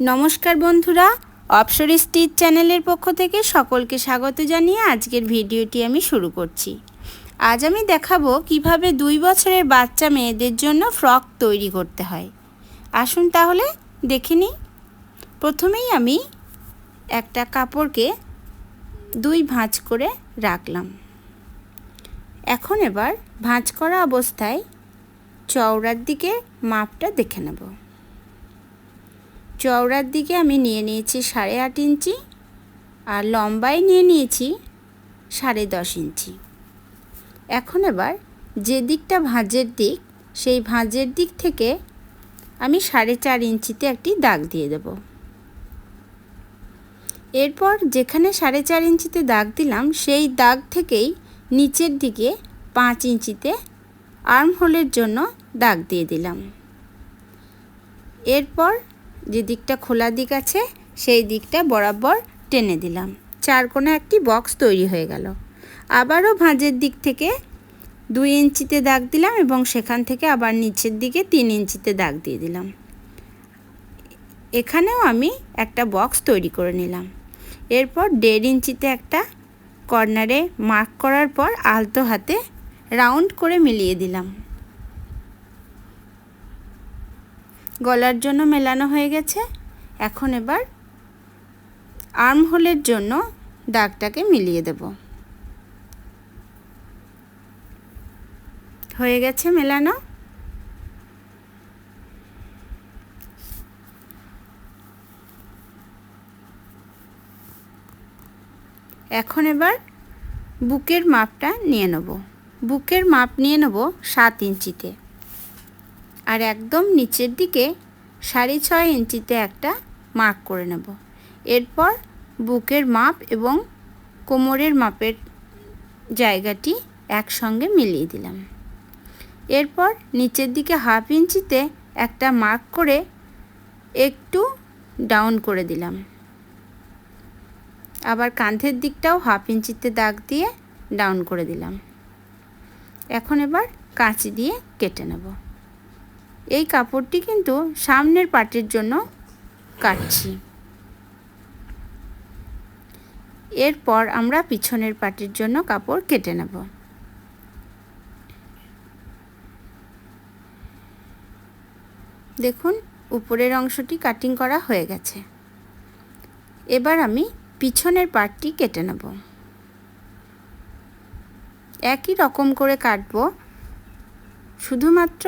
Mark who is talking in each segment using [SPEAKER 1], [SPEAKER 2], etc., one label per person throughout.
[SPEAKER 1] নমস্কার বন্ধুরা, অপসর স্টিচ চ্যানেলের পক্ষ থেকে সকলকে স্বাগত জানিয়ে আজকের ভিডিওটি আমি শুরু করছি। আজ আমি দেখাবো কীভাবে দুই বছরের বাচ্চা মেয়েদের জন্য ফ্রক তৈরি করতে হয়। আসুন তাহলে দেখে নিই। প্রথমেই আমি একটা কাপড়কে দুই ভাঁজ করে রাখলাম। এখন এবার ভাঁজ করা অবস্থায় চওড়ার দিকে মাপটা দেখে নেব। চওড়ার দিকে আমি নিয়ে নিয়েছি সাড়ে আট ইঞ্চি আর লম্বায় নিয়ে নিয়েছি সাড়ে দশ ইঞ্চি। এখন এবার যে দিকটা ভাঁজের দিক, সেই ভাঁজের দিক থেকে আমি সাড়ে চার ইঞ্চিতে একটি দাগ দিয়ে দেব। এরপর যেখানে সাড়ে চার ইঞ্চিতে দাগ দিলাম, সেই দাগ থেকেই নিচের দিকে পাঁচ ইঞ্চিতে আর্ম হোলের জন্য দাগ দিয়ে দিলাম। এরপর যে দিকটা খোলা দিক আছে, সেই দিকটা বরাবর টেনে দিলাম। চার কোণে একটি বক্স তৈরি হয়ে গেল। আবারও ভাঁজের দিক থেকে দুই ইঞ্চিতে দাগ দিলাম এবং সেখান থেকে আবার নিচের দিকে তিন ইঞ্চিতে দাগ দিয়ে দিলাম। এখানেও আমি একটা বক্স তৈরি করে নিলাম। এরপর দেড় ইঞ্চিতে একটা কর্নারে মার্ক করার পর আলতো হাতে রাউন্ড করে মিলিয়ে দিলাম। গলার জন্য মেলানো হয়ে গেছে। এখন এবার আর্ম হোলের জন্য দাগটাকে মিলিয়ে দেব। হয়ে গেছে মেলানো। এখন এবার বুকের মাপটা নিয়ে নেব। বুকের মাপ নিয়ে নেব সাত ইঞ্চিতে। আর একদম নিচের দিকে সাড়ে ছয় ইঞ্চিতে একটা মার্ক করে নেব। এরপর বুকের মাপ এবং কোমরের মাপের জায়গাটি একসঙ্গে মিলিয়ে দিলাম। এরপর নিচের দিকে হাফ ইঞ্চিতে একটা মার্ক করে একটু ডাউন করে দিলাম। আবার কাঁধের দিকটাও হাফ ইঞ্চিতে দাগ দিয়ে ডাউন করে দিলাম। এখন এবার কাঁচি দিয়ে কেটে নেব। এই কাপড়টি কিন্তু সামনের পাটের জন্য কাটছি। এরপর আমরা পিছনের পাটের জন্য কাপড় কেটে নেব। দেখুন, উপরের অংশটি কাটিং করা হয়ে গেছে। এবার আমি পিছনের পাটটি কেটে নেব। একই রকম করে কাটবো, শুধুমাত্র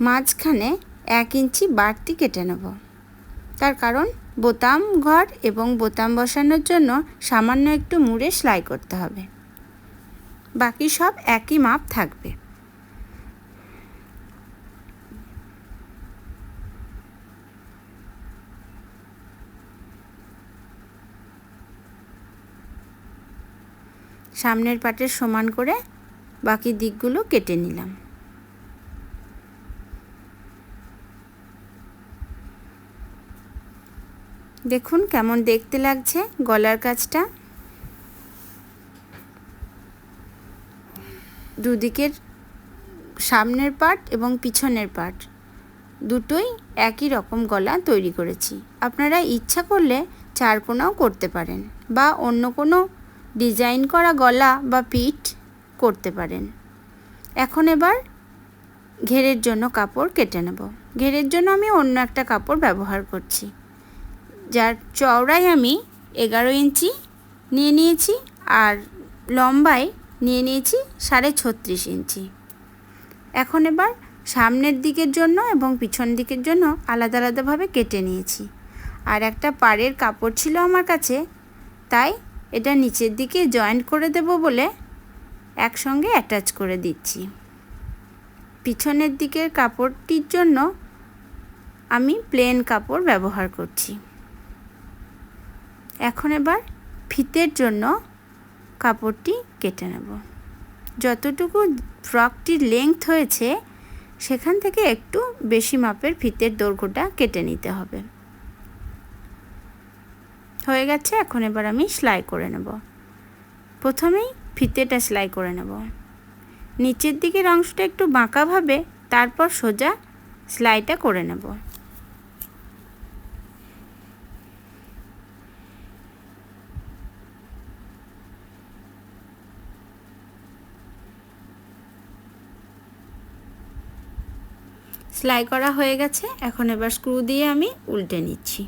[SPEAKER 1] মাঝখানে এক ইঞ্চি বাড়তি কেটে নেব। তার কারণ বোতাম ঘর এবং বোতাম বসানোর জন্য সামান্য একটু মুড়ে সেলাই করতে হবে। বাকি সব একই মাপ থাকবে। সামনের পাটের সমান করে বাকি দিকগুলো কেটে নিলাম। দেখুন কেমন দেখতে লাগছে গলার কাজটা। দুদিকের সামনের পার্ট এবং পিছনের পার্ট, দুটোই একই রকম গলা তৈরি করেছি। আপনারা ইচ্ছা করলে চার কোনাও করতে পারেন বা অন্য কোনো ডিজাইন করা গলা বা পিঠ করতে পারেন। এখন এবার ঘেরের জন্য কাপড় কেটে নেব। ঘেরের জন্য আমি অন্য একটা কাপড় ব্যবহার করছি। যার চওড়াই আমি এগারো ইঞ্চি নিয়ে নিয়েছি আর লম্বায় নিয়ে নিয়েছি সাড়ে ছত্রিশ ইঞ্চি। এখন এবার সামনের দিকের জন্য এবং পিছন দিকের জন্য আলাদা আলাদাভাবে কেটে নিয়েছি। আর একটা পাড়ের কাপড় ছিল আমার কাছে, তাই এটা নিচের দিকে জয়েন্ট করে দেব বলে একসঙ্গে অ্যাটাচ করে দিচ্ছি। পিছনের দিকের কাপড়টির জন্য আমি প্লেন কাপড় ব্যবহার করছি। এখন এবার ফিতের জন্য কাপড়টি কেটে নেব। যতটুকু ফ্রকটির লেংথ হয়েছে, সেখান থেকে একটু বেশি মাপের ফিতের দৈর্ঘ্যটা কেটে নিতে হবে। হয়ে গেছে, এখন এবার আমি সেলাই করে নেব। প্রথমেই ফিতেটা সেলাই করে নেব। নিচের দিকের অংশটা একটু বাঁকাভাবে তারপর সোজা সেলাইটা করে নেব। সেলাই করা হয়ে গেছে। এখন এবার স্ক্রু দিয়ে আমি উল্টে নিচ্ছি।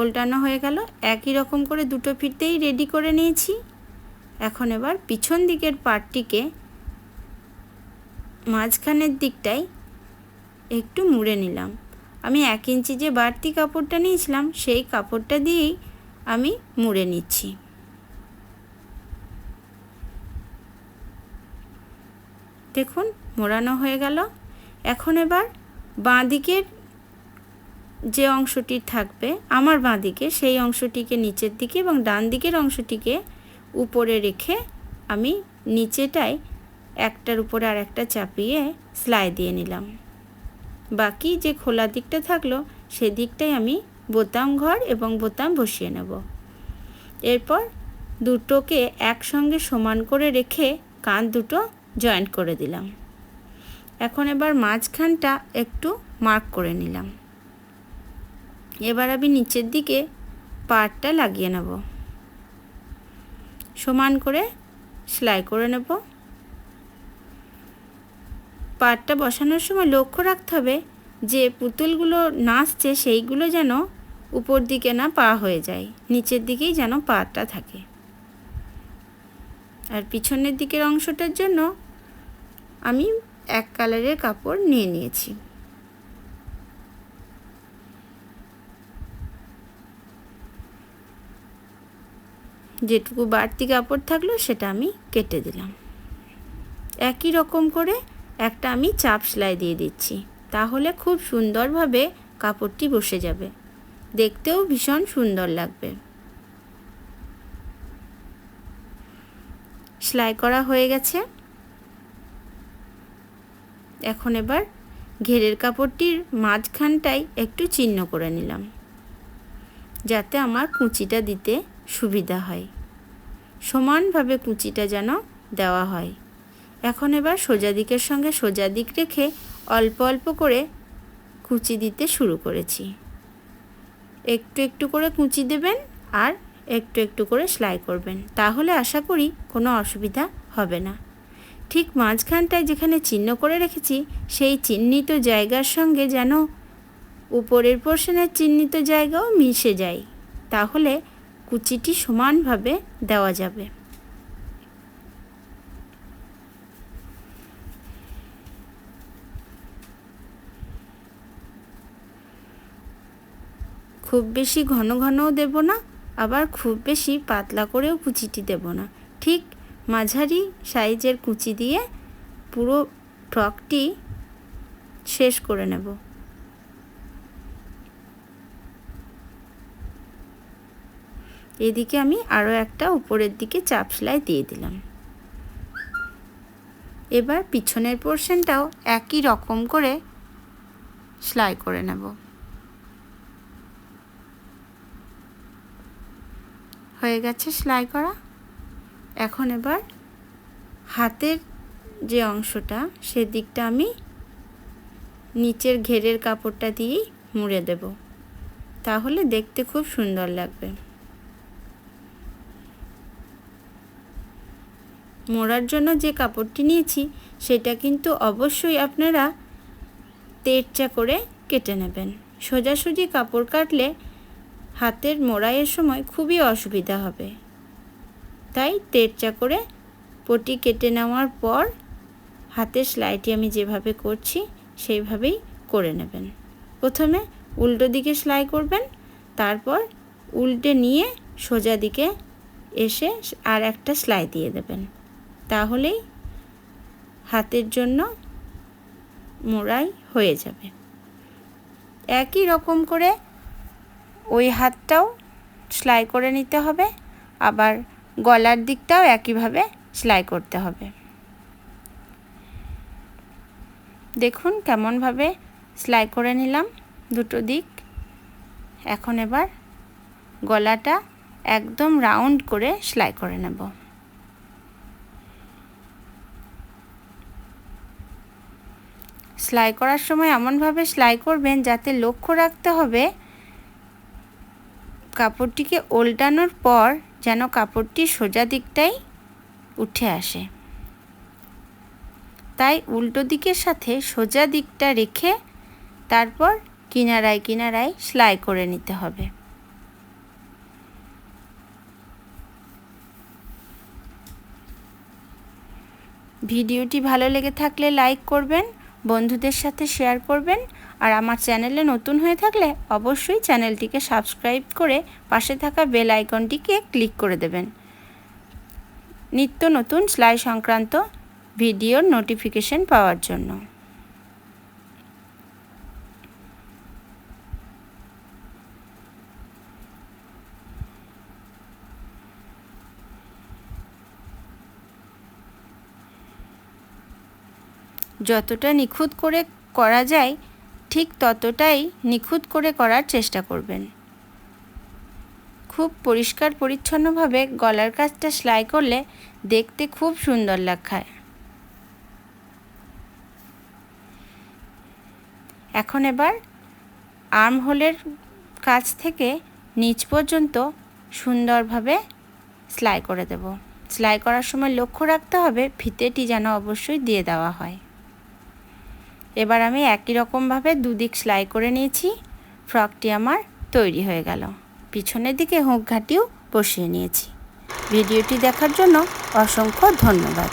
[SPEAKER 1] উল্টানো হয়ে গেল। একই রকম করে দুটো ফিরতেই রেডি করে নিয়েছি। এখন এবার পিছন দিকের পার্টটিকে মাঝখানের দিকটায় একটু মুড়ে নিলাম। আমি এক ইঞ্চি যে বাড়তি কাপড়টা নিয়েছিলাম, সেই কাপড়টা দিয়েই আমি মুড়ে নিচ্ছি। দেখুন মোড়ানো হয়ে গেল। এখন এবার বাঁ দিকের যে অংশটি থাকবে, আমার বাঁ দিকে সেই অংশটিকে নিচের দিকে এবং ডান দিকের অংশটিকে উপরে রেখে আমি নিচেটায় একটার উপরে আর একটা চাপিয়ে সেলাই দিয়ে নিলাম। বাকি যে খোলা দিকটা থাকল সেদিকটাই আমি বোতাম ঘর এবং বোতাম বসিয়ে নেব। এরপর দুটোকে একসঙ্গে সমান করে রেখে কান দুটো জয়েন্ট করে দিলাম। এখন এবার মাঝখানটা একটু মার্ক করে নিলাম। এবার আমি নিচের দিকে পাটটা লাগিয়ে নেব। সমান করে সেলাই করে নেব। পাটটা বসানোর সময় লক্ষ্য রাখতে হবে যে পুতুলগুলো নাচছে সেইগুলো যেন উপর দিকে না পা হয়ে যায়, নিচের দিকেই যেন পাটা থাকে। আর পিছনের দিকের অংশটার জন্য আমি এক কালারের কাপড় নিয়ে নিয়েছি। যেটুকু বাড়তি কাপড় থাকল সেটা আমি কেটে দিলাম। একই রকম করে একটা আমি চাপ সেলাই দিয়ে দিচ্ছি। তাহলে খুব সুন্দরভাবে কাপড়টি বসে যাবে। দেখতেও ভীষণ সুন্দর লাগবে। সেলাই করা হয়ে গেছে। এখন এবার ঘেরের কাপড়টির মাঝখানটাই একটু চিহ্ন করে নিলাম, যাতে আমার কুচিটা দিতে সুবিধা হয়। সমানভাবে কুচিটা যেন দেওয়া হয়। এখন এবার সোজা দিকের সঙ্গে সোজা দিক রেখে অল্প অল্প করে কুচি দিতে শুরু করেছি। একটু একটু করে কুচি দেবেন আর একটু একটু করে সেলাই করবেন। তাহলে আশা করি কোনো অসুবিধা হবে না। ঠিক মাঝখানটায় যেখানে চিহ্ন করে রেখেছি, সেই চিহ্নিত জায়গার সঙ্গে যেন উপরের পোর্শনের চিহ্নিত জায়গাও মিশে যায়। তাহলে কুচিটি সমানভাবে দেওয়া যাবে। খুব বেশি ঘন ঘনও দেব না, আবার খুব বেশি পাতলা করেও কুচিটি দেব না। ঠিক মাঝারি সাইজের কুচি দিয়ে পুরো ফ্রকটি শেষ করে নেব। এদিকে আমি আরও একটা উপরের দিকে চাপ সেলাই দিয়ে দিলাম। এবার পিছনের পোর্শনটাও একই রকম করে সেলাই করে নেব। হয়ে গেছে সেলাই করা। এখন এবার হাতের যে অংশটা, সেদিকটা আমি নিচের ঘেরের কাপড়টা দিয়েই মুড়ে দেব। তাহলে দেখতে খুব সুন্দর লাগবে। মোড়ার জন্য যে কাপড়টি নিয়েছি, সেটা কিন্তু অবশ্যই আপনারা তেরচা করে কেটে নেবেন। সোজাসুজি কাপড় কাটলে হাতের মোড়াইয়ের সময় খুবই অসুবিধা হবে। তাই তেরচা করে পটি কেটে নেওয়ার পর হাতের সেলাইটি আমি যেভাবে করছি, সেইভাবেই করে নেবেন। প্রথমে উল্টো দিকে সেলাই করবেন, তারপর উল্টে নিয়ে সোজা দিকে এসে আর একটা সেলাই দিয়ে দেবেন। তাহলেই হাতের জন্য মোড়াই হয়ে যাবে। একই রকম করে ওই হাতটাও সেলাই করে নিতে হবে, আবার গলার দিকটাও একইভাবে সেলাই করতে হবে। দেখুন কেমনভাবে সেলাই করে নিলাম দুটো দিক। এখন এবার গলাটা একদম রাউন্ড করে সেলাই করে নেব। সেলাই করার সময় এমনভাবে সেলাই করবেন যাতে লক্ষ্য রাখতে হবে কাপড়টিকে ওল্টানোর পর যেন কাপড়টি সোজা দিকটাই উঠে আসে। তাই উল্টো দিকের সাথে সোজা দিকটা রেখে তারপর কিনারায় কিনারায় সেলাই করে নিতে হবে। ভিডিওটি ভালো লেগে থাকলে লাইক করবেন, বন্ধুদের সাথে শেয়ার করবেন আর আমার চ্যানেলে নতুন হয়ে থাকলে অবশ্যই চ্যানেলটিকে সাবস্ক্রাইব করে পাশে থাকা বেল আইকনটিকে ক্লিক করে দেবেন। নিত্য নতুন সেলাই সংক্রান্ত ভিডিওর নোটিফিকেশন পাওয়ার জন্য। যতটা নিখুঁত করে করা যায় ঠিক ততটাই নিখুঁত করে করার চেষ্টা করবেন। খুব পরিষ্কার পরিচ্ছন্নভাবে গলার কাজটা সেলাই করলে দেখতে খুব সুন্দর দেখায় এখন এবার আর্ম হোলের কাছ থেকে নিচ পর্যন্ত সুন্দরভাবে সেলাই করে দেব। সেলাই করার সময় লক্ষ্য রাখতে হবে, ফিতেটি যেন অবশ্যই দিয়ে দেওয়া হয়। এবার আমি একই রকমভাবে দুদিক সেলাই করে নিয়েছি। ফ্রকটি আমার তৈরি হয়ে গেল। পিছনের দিকে হুঁক ঘাটিও বসিয়ে নিয়েছি। ভিডিওটি দেখার জন্য অসংখ্য ধন্যবাদ।